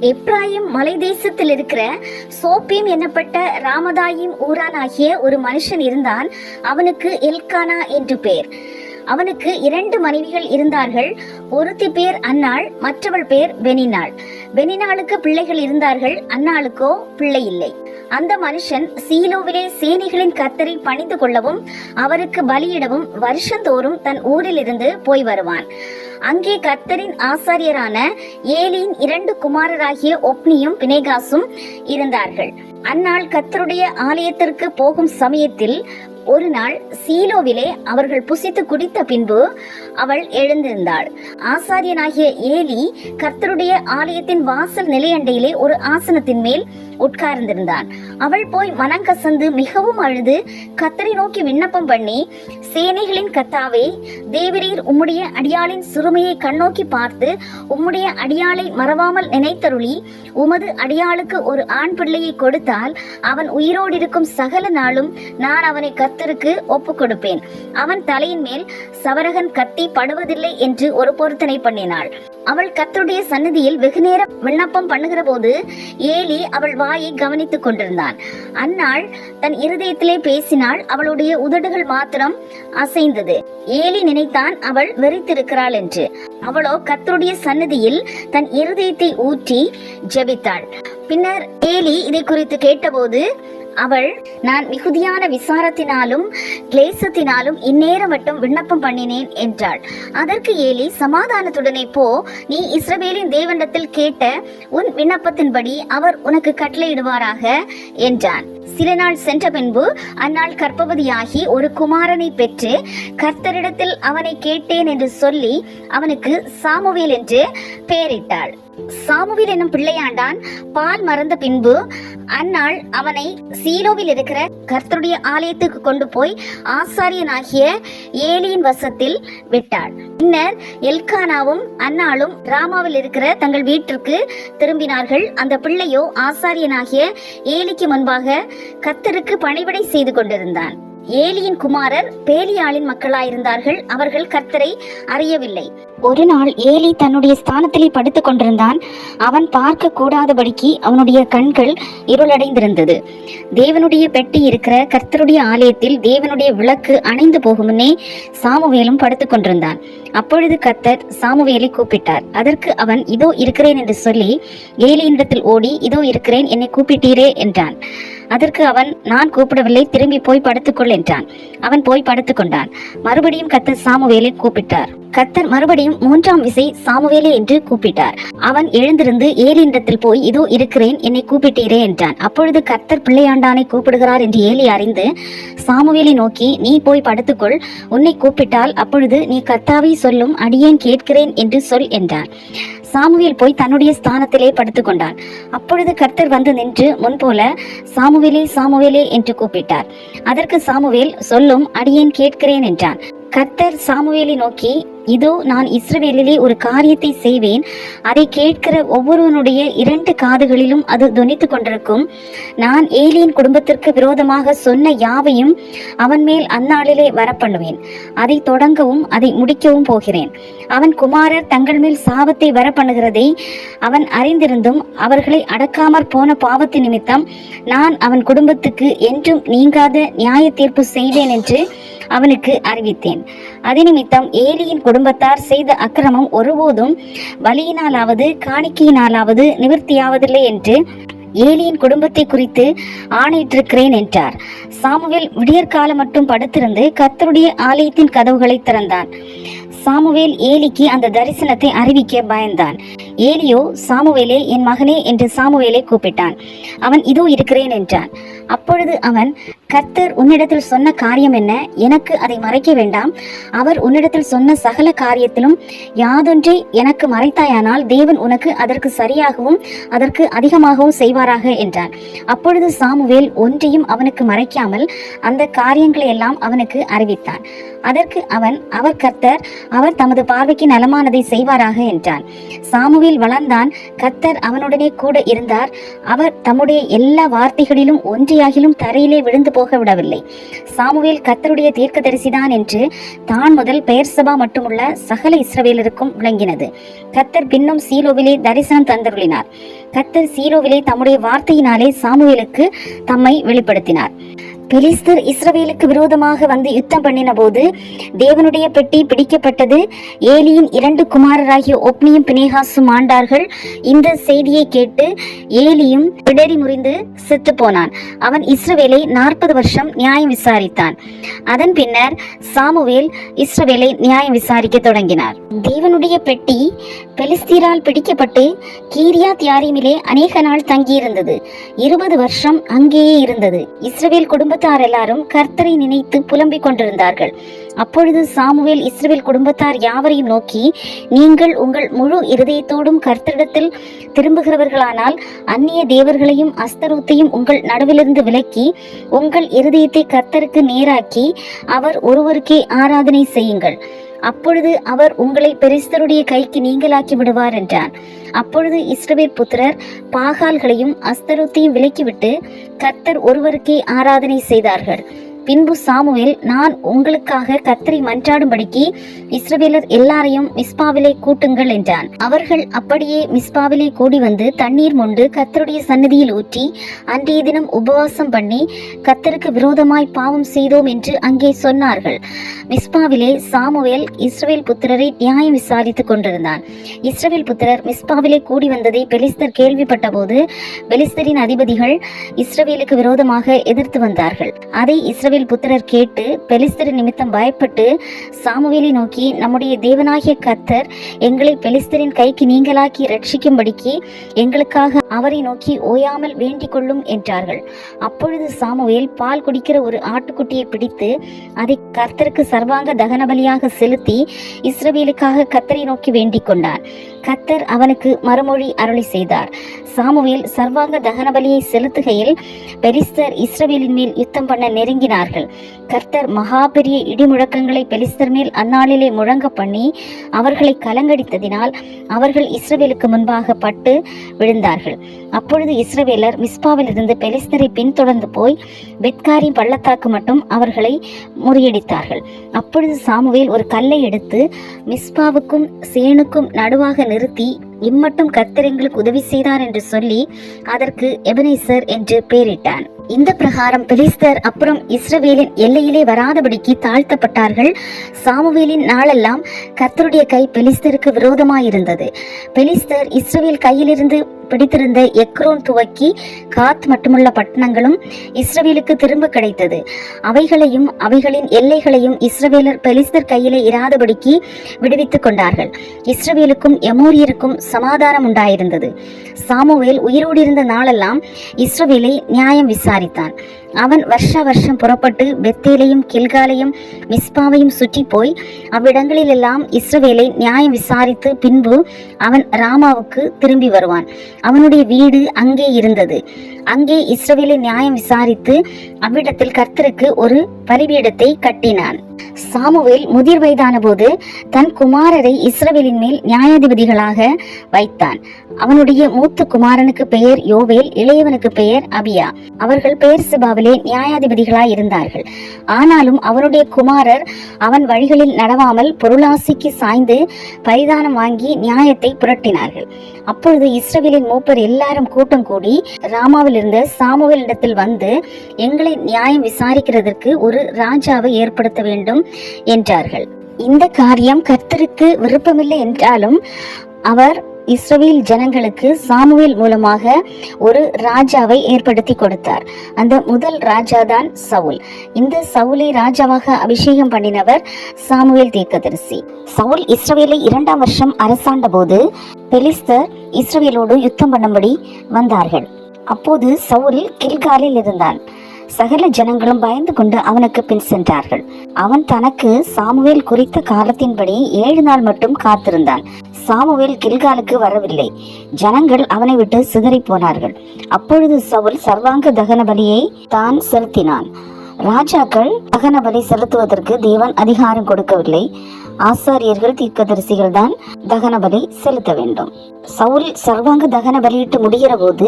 எப்ராயிம் மலை தேசத்தில் இருக்கிற சோப்பீம் என்னப்பட்ட ராமதாயிம் ஊரானாகிய ஒரு மனுஷன் இருந்தான். அவனுக்கு எல்கானா என்று பேர். அவனுக்கு இரண்டு மனைவிகள் இருந்தார்கள். ஒருத்தி பேர் அன்னாள் மற்றவள் பேர் வெனினாள். வெனினாளுக்கு பிள்ளைகள் இருந்தார்கள். அன்னாளுக்கோ பிள்ளை இல்லை. அந்த மனுஷன் சீலோவிலே சேனைகளின் கத்தரை பணிந்து கொள்ளவும் அவருக்கு பலியிடவும் வருஷந்தோறும் தன் ஊரிலிருந்து போய் வருவான். அங்கே கர்த்தரின் ஆசாரியரான ஏலியின் இரண்டு குமாரராகிய ஒப்னியும் பினேகாசும் இருந்தார்கள். அந்நாள் கர்த்தருடைய ஆலயத்திற்கு போகும் சமயத்தில் ஒரு நாள் சீலோவிலே அவர்கள் புசித்து குடித்த பின்பு அவள் எழுந்திருந்தாள். ஆசாரியனாகிய ஏலி கர்த்தருடைய ஆலயத்தின் வாசல் நிலையண்டையிலே ஒரு ஆசனத்தின் மேல் உட்கார்ந்திருந்தான். அவள் போய் மனங்கசந்து மிகவும் அழுது கத்தரை நோக்கி விண்ணப்பம் பண்ணி சேனைகளின் கத்தாவே தேவரீர் உம்முடைய அடியாளின் சிறுமையை கண்ணோக்கி பார்த்து உம்முடைய அடியாளை மறவாமல் நினைத்தருளி உமது அடியாளுக்கு ஒரு ஆண் பிள்ளையை கொடுத்தால் அவன் உயிரோடு இருக்கும் சகல நாளும் நான் அவனை கர்த்தருக்கு ஒப்பு கொடுப்பேன் அவன் தலையின் மேல் சவரகன் கத்தி படுவதில்லை என்று ஒரு பொருத்தனை பண்ணினாள். அவள் கத்தருடைய சன்னதியில் வெகுநேரம் விண்ணப்பம் பண்ணுகிற போது ஏலி அவள் வாயை கவனித்துக் கொண்டிருந்தான். அந்நாள் தன் இருதயத்திலே பேசினாள் அவளுடைய உதடுகள் மாத்திரம் அசைந்தது. ஏலி நினைத்தான் அவள் வெறித்திருக்கிறாள் என்று. அவளோ கத்தருடைய சன்னதியில் தன் இருதயத்தை ஊற்றி ஜெபித்தாள். பின்னர் ஏலி இதை குறித்து கேட்டபோது அவள் நான் மிகுதியான விசாரத்தினாலும் கிளேசத்தினாலும் இந்நேரம் மட்டும் விண்ணப்பம் பண்ணினேன் என்றாள். அதற்கு ஏலி சமாதானத்துடனே போ. நீ இஸ்ரவேலின் தேவண்டத்தில் கேட்ட உன் விண்ணப்பத்தின்படி அவர் உனக்கு கட்டளையிடுவாராக என்றான். சில நாள் சென்ற பின்பு அந்நாள் கற்பவதியாகி ஒரு குமாரனை பெற்று கர்த்தரிடத்தில் அவனை கேட்டேன் என்று சொல்லி அவனுக்கு சாமுவேல் என்று பெயரிட்டாள். சாமுவில் என்னும் பிள்ளையாண்டான். பால் மறந்த பின்பு அந்நாள் அவனை சீலோவில் இருக்கிற கர்த்தருடைய ஆலயத்துக்கு கொண்டு போய் ஆசாரியனாகிய ஏலியின் வசத்தில் விட்டாள். பின்னர் எல்கானாவும் அன்னாலும் ராமாவில் இருக்கிற தங்கள் வீட்டிற்கு திரும்பினார்கள். அந்த பிள்ளையோ ஆசாரியனாகிய ஏலிக்கு முன்பாக கர்த்தருக்கு பணிவிடை செய்து கொண்டிருந்தான். ஏலியின் குமாரர் பேலியாளின் மக்களாயிருந்தார்கள். அவர்கள் கர்த்தரை அறியவில்லை. ஒரு நாள் ஏலி தன்னுடைய ஸ்தானத்திலே படுத்துக் கொண்டிருந்தான். அவன் பார்க்க கூடாதபடிக்கு அவனுடைய கண்கள் இருளடைந்திருந்தது. தேவனுடைய பெட்டி இருக்கிற கர்த்தருடைய ஆலயத்தில் தேவனுடைய விளக்கு அணைந்து போகும் முன்னே சாமுவேலும் படுத்துக் கொண்டிருந்தான். அப்பொழுது கர்த்தர் சாமுவேலை கூப்பிட்டார். அதற்கு அவன் இதோ இருக்கிறேன் என்று சொல்லி ஏலியினிடத்தில் ஓடி இதோ இருக்கிறேன் என்னை கூப்பிட்டீரே என்றான். அதற்கு அவன் நான் கூப்பிடவில்லை திரும்பி போய் படுத்துக்கொள் என்றான். அவன் போய் படுத்துக்கொண்டான். மறுபடியும் கர்த்தர் சாமுவேலை கூப்பிட்டார். கர்த்தர் மறுபடியும் மூன்றாம் விசை சாமுவேலே என்று கூப்பிட்டார். அவன் எழுந்திருந்து ஏலியிடத்தில் போய் இதோ இருக்கிறேன் என்னை கூப்பிட்டீரே என்றான். அப்பொழுது கர்த்தர் பிள்ளையாண்டானை கூப்பிடுகிறார் என்று ஏலி அறிந்து சாமுவேலை நோக்கி நீ போய் படுத்துக்கொள் உன்னை கூப்பிட்டால் அப்பொழுது நீ கர்த்தாவை சொல்லும் அடியேன் கேட்கிறேன் என்று சொல் என்றான். சாமுவேல் போய் தன்னுடைய ஸ்தானத்திலே படுத்துக்கொண்டான் அப்பொழுது கர்த்தர் வந்து நின்று முன்போல சாமுவேலே சாமுவேலே என்று கூப்பிட்டார். அதற்கு சாமுவேல் சொல்லும் அடியேன் கேட்கிறேன் என்றான். கர்த்தர் சாமுவேலை நோக்கி இதோ நான் இஸ்ரவேலிலே ஒரு காரியத்தை செய்வேன். அதை கேட்கிற ஒவ்வொருவனுடைய இரண்டு காதுகளிலும் அது துணித்து கொண்டிருக்கும். நான் ஏலியின் குடும்பத்திற்கு விரோதமாக சொன்ன யாவையும் அவன் மேல் அந்நாளிலே வரப்பண்ணுவேன். அதை தொடங்கவும் அதை முடிக்கவும் போகிறேன். அவன் குமாரர் தங்கள் மேல் சாபத்தை வரப்பண்ணுகிறதை அவன் அறிந்திருந்தும் அவர்களை அடக்காமற் போன பாவத்து நிமித்தம் நான் அவன் குடும்பத்துக்கு என்றும் நீங்காத நியாய தீர்ப்பு செய்வேன் என்று அவனுக்கு அறிவித்தேன். அது நிமித்தம் ஏலியின் குடும்பத்தார் செய்த அக்கிரமம் ஒருபோதும் பலியினாலாவது காணிக்கையினாலாவது நிவர்த்தியாவதில்லை என்று ஏலியின் குடும்பத்தை குறித்து ஆணையிட்டிருக்கிறேன் என்றார். சாமுவேல் விடியற்காலம் மட்டும் படுத்திருந்து கர்த்தருடைய ஆலயத்தின் கதவுகளை திறந்தான். சாமுவேல் ஏலிக்கு அந்த தரிசனத்தை அறிவிக்க பயந்தான். ஏலியோ சாமுவேலே என் மகனே என்று சாமுவேலை கூப்பிட்டான். அவன் இதோ இருக்கிறேன் என்றான். அப்பொழுது அவன் கர்த்தர் உன்னிடத்தில் சொன்ன காரியம் என்ன? எனக்கு அதை மறைக்க வேண்டாம். அவர் உன்னிடத்தில் சொன்ன சகல காரியத்திலும் யாதொன்றை எனக்கு மறைத்தாயானால் தேவன் உனக்கு அதற்கு சரியாகவும் அதற்கு அதிகமாகவும் செய்வாராக என்றான். அப்பொழுது சாமுவேல் ஒன்றையும் அவனுக்கு மறைக்காமல் அந்த காரியங்களை எல்லாம் அவனுக்கு அறிவித்தான். அதற்கு அவன் அவர் கர்த்தர் அவர் தமது பார்வைக்கு நலமானதை செய்வாராக என்றான். சாமுவேல் வளர்ந்தான் கத்தர் அவனுடனே கூட இருந்தார். அவர் தம்முடைய எல்லா வார்த்தைகளிலும் ஒன்றியாகிலும் தரையிலே விழுந்து போக விடவில்லை சாமுவேல் கத்தருடைய தீர்க்கதரிசிதான் என்று தான் முதல் பெயர் சபா மட்டுமுள்ள சகல இஸ்ரவேலருக்கும் விளங்கினது. கத்தர் பின்னும் சீலோவிலே தரிசனம் தந்தருளினார். கத்தர் சீலோவிலே தம்முடைய வார்த்தையினாலே சாமுவேலுக்கு தம்மை வெளிப்படுத்தினார். பெலிஸ்தர் இஸ்ரவேலுக்கு விரோதமாக வந்து யுத்தம் பண்ணின போது தேவனுடைய பெட்டி பிடிக்கப்பட்டது. ஏலியின் இரண்டு குமாரராகிய ஒப்னியும் பினேகாசும் ஆண்டார்கள். இந்த செய்தியை கேட்டு ஏலியும் பிடரி முறிந்து செத்து போனான் அவன் இஸ்ரவேலை நாற்பது வருஷம் நியாயம் விசாரித்தான். அதன் பின்னர் சாமுவேல் இஸ்ரவேலை நியாயம் விசாரிக்க தொடங்கினார். தேவனுடைய பெட்டி பெலிஸ்தீரால் பிடிக்கப்பட்டு கீரியா தியாரிமிலே அநேக நாள் தங்கியிருந்தது. இருபது வருஷம் அங்கேயே இருந்தது. இஸ்ரவேல் குடும்பத்தார் எல்லாரும் கர்த்தரை நினைத்து புலம்பிக் கொண்டிருந்தார்கள். அப்பொழுது சாமுவேல் இஸ்ரேல் குடும்பத்தார் யாவரையும் நோக்கி நீங்கள் உங்கள் முழு இருதயத்தோடும் கர்த்தரிடத்தில் திரும்புகிறவர்களானால் அந்நிய தேவர்களையும் அஸ்தரூத்தையும் உங்கள் நடுவிலிருந்து விலக்கி உங்கள் இருதயத்தை கர்த்தருக்கு நேராக்கி அவர் ஒருவருக்கே ஆராதனை செய்யுங்கள். அப்பொழுது அவர் உங்களை பெரிஸ்தருடைய கைக்கு நீங்களாக்கி விடுவார் என்றான். அப்பொழுது இஸ்ரவேல் புத்திரர் பாகால்களையும் அஸ்தரோத்தையும் விலக்கிவிட்டு கர்த்தர் ஒருவருக்கே ஆராதனை செய்தார்கள். பின்பு சாமுவேல் நான் உங்களுக்காக கத்தரை மன்றாடும்படிக்கு இஸ்ரவேலர் எல்லாரையும் மிஸ்பாவிலே கூட்டுங்கள் என்றான். அவர்கள் அப்படியே மிஸ்பாவிலே கூடி வந்து தண்ணீர் மொண்டு கத்தருடைய சன்னதியில் ஊற்றி அன்றைய தினம் உபவாசம் பண்ணி கத்தருக்கு விரோதமாய் பாவம் செய்தோம் என்று அங்கே சொன்னார்கள். மிஸ்பாவிலே சாமுவேல் இஸ்ரவேல் புத்திரரை நியாயம் விசாரித்துக் கொண்டிருந்தான். இஸ்ரவேல் புத்திரர் மிஸ்பாவிலே கூடி வந்ததை பெலிஸ்தர் கேள்விப்பட்ட போது பெலிஸ்தரின் அதிபதிகள் இஸ்ரவேலுக்கு விரோதமாக எதிர்த்து வந்தார்கள். அதை இஸ்ரவேல் புத்திரர் கேட்டு பெலிஸ்தர் நிமித்தம் பயப்பட்டு சாமுவேலை நோக்கி நம்முடைய தேவனாகிய கர்த்தர் எங்களை பெலிஸ்தரின் கைக்கு நீங்களாக்கி ரட்சிக்கும்படிக்கு எங்களுக்காக அவரை நோக்கி ஓயாமல் வேண்டிக் கொள்ளும் என்றார்கள். அப்பொழுது சாமுவேல் பால் குடிக்கிற ஒரு ஆட்டுக்குட்டியை பிடித்து அதை கர்த்தருக்கு சர்வாங்க தகன பலியாக செலுத்தி இஸ்ரவேலுக்காக கத்தரை நோக்கி வேண்டிக் கொண்டார் கர்த்தர் அவனுக்கு மறுமொழி அருளி செய்தார். சாமுவேல் சர்வாங்க தகன பலியை செலுத்துகையில் பெலிஸ்தர் இஸ்ரவேலின் மேல் யுத்தம் பண்ண நெருங்கினார்கள். கர்த்தர் மகா பெரிய இடிமுழக்கங்களை பெலிஸ்தர் மேல் அந்நாளிலே முழங்க பண்ணி அவர்களை கலங்கடித்ததினால் அவர்கள் இஸ்ரவேலுக்கு முன்பாக பட்டு விழுந்தார்கள். அப்பொழுது இஸ்ரவேலர் மிஸ்பாவிலிருந்து பெலிஸ்தரை பின்தொடர்ந்து போய் பெத்காரி பள்ளத்தாக்கு மட்டும் அவர்களை முறியடித்தார்கள். அப்பொழுது சாமுவேல் ஒரு கல்லை எடுத்து மிஸ்பாவுக்கும் சேனுக்கும் நடுவாக நிறுத்தி இம்மட்டும் கர்த்தர் எங்களுக்கு உதவி செய்தார் என்று சொல்லி அதற்கு எபனேசர் என்று பெயரிட்டான் இந்த பிரகாரம் பெலிஸ்தர் அப்புறம் இஸ்ரவேலின் எல்லையிலே வராதபடிக்கு தாழ்த்தப்பட்டார்கள். சாமுவேலின் நாளெல்லாம் கர்த்தருடைய கை பெலிஸ்தருக்கு விரோதமாயிருந்தது. பெலிஸ்தர் இஸ்ரவேல் கையிலிருந்து பிடித்திருந்த எக்ரோன் துவக்கி காத் மட்டுமுள்ள பட்டணங்களும் இஸ்ரவேலுக்கு திரும்ப கிடைத்தது. அவைகளையும் அவைகளின் எல்லைகளையும் இஸ்ரவேலர் பெலிஸ்தர் கையிலே இராதபடிக்கு விடுவித்துக் கொண்டார்கள். இஸ்ரவேலுக்கும் எமோரியருக்கும் சமாதானம் உண்டாயிருந்தது சாமுவேல் உயிரோடு இருந்த நாளெல்லாம் இஸ்ரவேலை நியாயம் விசாரி விசாரித்தான் அவன் வருஷ வருஷம் புறப்பட்டு பெத்தேலையும் கில்காலையும் மிஸ்பாவையும் சுற்றி போய் அவ்விடங்களிலெல்லாம் இஸ்ரவேலை நியாயம் விசாரித்து பின்பு அவன் ராமாவுக்கு திரும்பி வருவான். அவனுடைய வீடு அங்கே இருந்தது. அங்கே இஸ்ரவேலை நியாயம் விசாரித்து அவ்விடத்தில் கர்த்தருக்கு ஒரு பலிபீடத்தை கட்டினான். சாமுவேல் முதிர் வயதான போது தன் குமாரரை இஸ்ரவேலின் மேல் நியாயாதிபதிகளாக வைத்தான். அவனுடைய மூத்த குமாரனுக்கு பெயர் யோவேல் இளையவனுக்கு பெயர் அபியா. அவர்கள் பெயர் சிபாவிலே நியாயாதிபதிகளாய் இருந்தார்கள். ஆனாலும் அவனுடைய குமாரர் அவன் வழிகளில் நடவாமல் பொருளாசிக்கு சாய்ந்து பரிதானம் வாங்கி நியாயத்தை புரட்டினார்கள். அப்பொழுது இஸ்ரவேலின் மூப்பர் எல்லாரும் கூட்டம் கூடி ராமாவில் இருந்த சாமுவேலிடத்தில் வந்து எங்களை நியாயம் விசாரிக்கிறதற்கு ஒரு ராஜாவை ஏற்படுத்த வேண்டும் என்றார்கள். இந்த காரியம் கர்த்தருக்கு விருப்பமில்லை என்றாலும் அவர் இஸ்ரவேல் ஜனங்களுக்கு சாமுவேல் மூலமாக ஒரு ராஜாவை ஏற்படுத்தி கொடுத்தார். அந்த முதல் ராஜா தான் சவுல். இந்த சவுலை ராஜாவாக அபிஷேகம் பண்ணினவர் சாமுவேல் தீர்க்கதரிசி. சவுல் இஸ்ரவேலை இரண்டாம் வருஷம் அரசாண்ட போது பெலிஸ்தர் இஸ்ரவேலோடு யுத்தம் பண்ணும்படி வந்தார்கள். அப்போது சவுல் கில்காலில் இருந்தான். சகல ஜனங்களும் பயந்து கொண்டு அவனுக்கு பின் சென்றார்கள். அவன் தனக்கு சாமுவேல் குறித்த காலத்தின்படி ஏழு நாள் மட்டும் காத்திருந்தான். சாமுவேல் கில்காலுக்கு வரவில்லை. ஜனங்கள் அவனை விட்டு சிதறி போனார்கள். அப்பொழுது சவுல் சர்வாங்க தகன பலியை தான் செலுத்தினான். ராஜாக்கள் தகன பலி செலுத்துவதற்கு தேவன் அதிகாரம் கொடுக்கவில்லை. ஆசாரியர்கள் தீர்க்கதரிசிகள் தான் தகன பலி செலுத்த வேண்டும். சவுல் சர்வாங்க தகன பலியிட்டு முடிகிற போது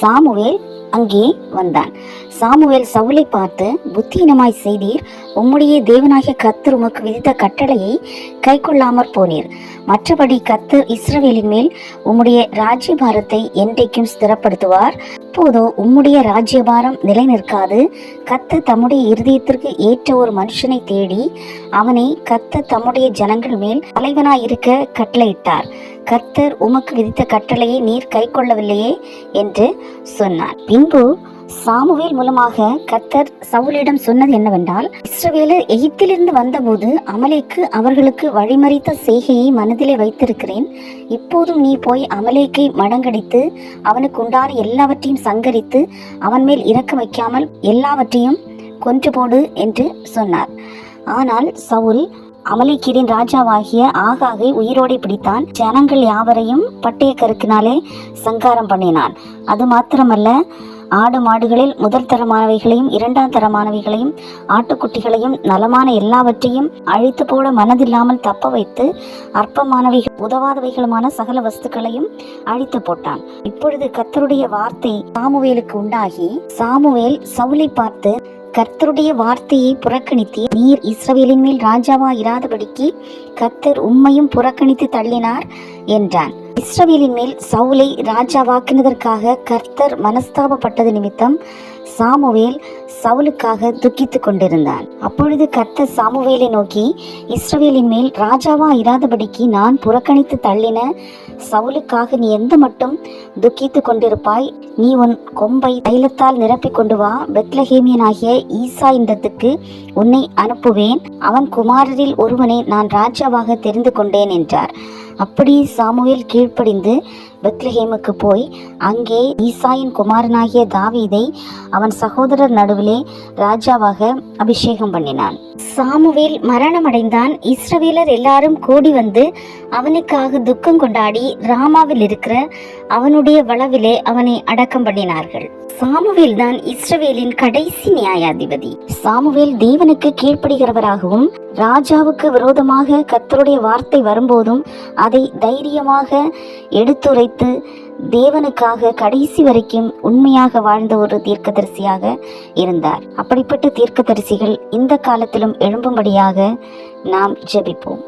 சாமுவேல் அங்கே வந்தான். சாமுவேல் சவுலை பார்த்து புத்தீனமாய் செய்தீர். உம்முடைய தேவனாகிய கத்தர் உமக்கு விதித்த கட்டளையை கை கொள்ளாமற் போனீர். மற்றபடி கத்தர் இஸ்ரவேலின் மேல் உம்முடைய ராஜ்யபாரத்தை என்றைக்கும் ஸ்திரப்படுத்துவார். அப்போதோ உம்முடைய ராஜ்யபாரம் நிலை நிற்காது கத்த தம்முடைய இருதயத்திற்கு ஏற்ற ஒரு மனுஷனை தேடி அவனை கத்த தம்முடைய ஜனங்கள் மேல் தலைவனாயிருக்க கட்டளையிட்டார். கர்த்தர் உமக்கு விதித்த கட்டளையை நீர் கை கொள்ளவில்லையே என்று சொன்னார். பின்பு சாமுவேல் மூலமாக கர்த்தர் சவுலிடம் சொன்னது என்னவென்றால் இஸ்ரவேலர் எகிப்திலிருந்து வந்தபோது அமலேக்கு அவர்களுக்கு வழிமறித்த செய்கையை மனதிலே வைத்திருக்கிறேன். இப்போதும் நீ போய் அமலேக்கை மடங்கடித்து அவனுக்கு உண்டான எல்லாவற்றையும் சங்கரித்து அவன் மேல் இறக்க வைக்காமல் எல்லாவற்றையும் கொன்று போடு என்று சொன்னார். ஆனால் சவுல் அமலேக்கீரின் ராஜாவாகிய ஆகாகை உயிரோடை பிடித்தான். ஜனங்கள் யாவரையும் பட்டய கருக்கினாலே சங்காரம் பண்ணினான். அது மாத்திரமல்ல ஆடு மாடுகளில் முதல் தரமானவைகளையும் இரண்டாம் தரமானவைகளையும் ஆட்டுக்குட்டிகளையும் நலமான எல்லாவற்றையும் அழித்து போட மனதில்லாமல் தப்ப வைத்து அற்பமானவைகள் உதவாதவைகளுமான சகல வஸ்துக்களையும் அழித்து போட்டான். இப்பொழுது கத்தருடைய வார்த்தை சாமுவேலுக்கு உண்டாகி சாமுவேல் சவுலை பார்த்து கர்த்தருடைய வார்த்தையை புறக்கணித்து நீர் இஸ்ரவேலின் மேல் ராஜாவா இராதபடிக்கு கர்த்தர் உம்மையும் புறக்கணித்து தள்ளினார் என்றான். இஸ்ரவேலின் மேல் சவுலை ராஜாவாக்கினதற்காக கர்த்தர் மனஸ்தாபப்பட்டது நிமித்தம் சாமுவேல் சவுலுக்காக துக்கித்து கொண்டிருந்தான். அப்பொழுது கர்த்தர் சாமுவேலை நோக்கி இஸ்ரவேலின் மேல் ராஜாவா இராதபடிக்கு நான் புறக்கணித்து தள்ளின சவுலுக்காக நீ எந்த மட்டும் துக்கித்துக் கொண்டிருப்பாய்? நீ உன் கொம்பை தைலத்தால் நிரப்பிக் கொண்டு வா. பெத்லஹேமியனாகிய ஈசா இந்தத்துக்கு உன்னை அனுப்புவேன். அவன் குமாரரில் ஒருவனை நான் ராஜாவாக தெரிந்து கொண்டேன் என்றார். அப்படி சாமுவேல் கீழ்ப்படிந்து பெத்லஹேமுக்கு போய் அங்கே ஈசாயின் குமாரனாகிய தாவீதை அவன் சகோதரர் நடுவிலே ராஜாவாக அபிஷேகம் பண்ணினான். சாமுவேல் மரணமடைந்தான். இஸ்ரவேலர் எல்லாரும் கூடி வந்து அவனுக்காக துக்கம் கொண்டாடி ராமாவில் இருக்கிற அவனுடைய வளவிலே அவனை அடக்கம் பண்ணினார்கள். சாமுவேல் தான் இஸ்ரவேலின் கடைசி நியாயாதிபதி. சாமுவேல் தேவனுக்கு கீழ்ப்படுகிறவராகவும் ராஜாவுக்கு விரோதமாக கத்தருடைய வார்த்தை வரும்போதும் அதை தைரியமாக எடுத்துரைத்து தேவனுக்காக கடைசி வரைக்கும் உண்மையாக வாழ்ந்த ஒரு தீர்க்கதரிசியாக இருந்தார். அப்படிப்பட்ட தீர்க்கதரிசிகள் இந்த காலத்திலும் எழும்பும்படியாக நாம் ஜெபிப்போம்.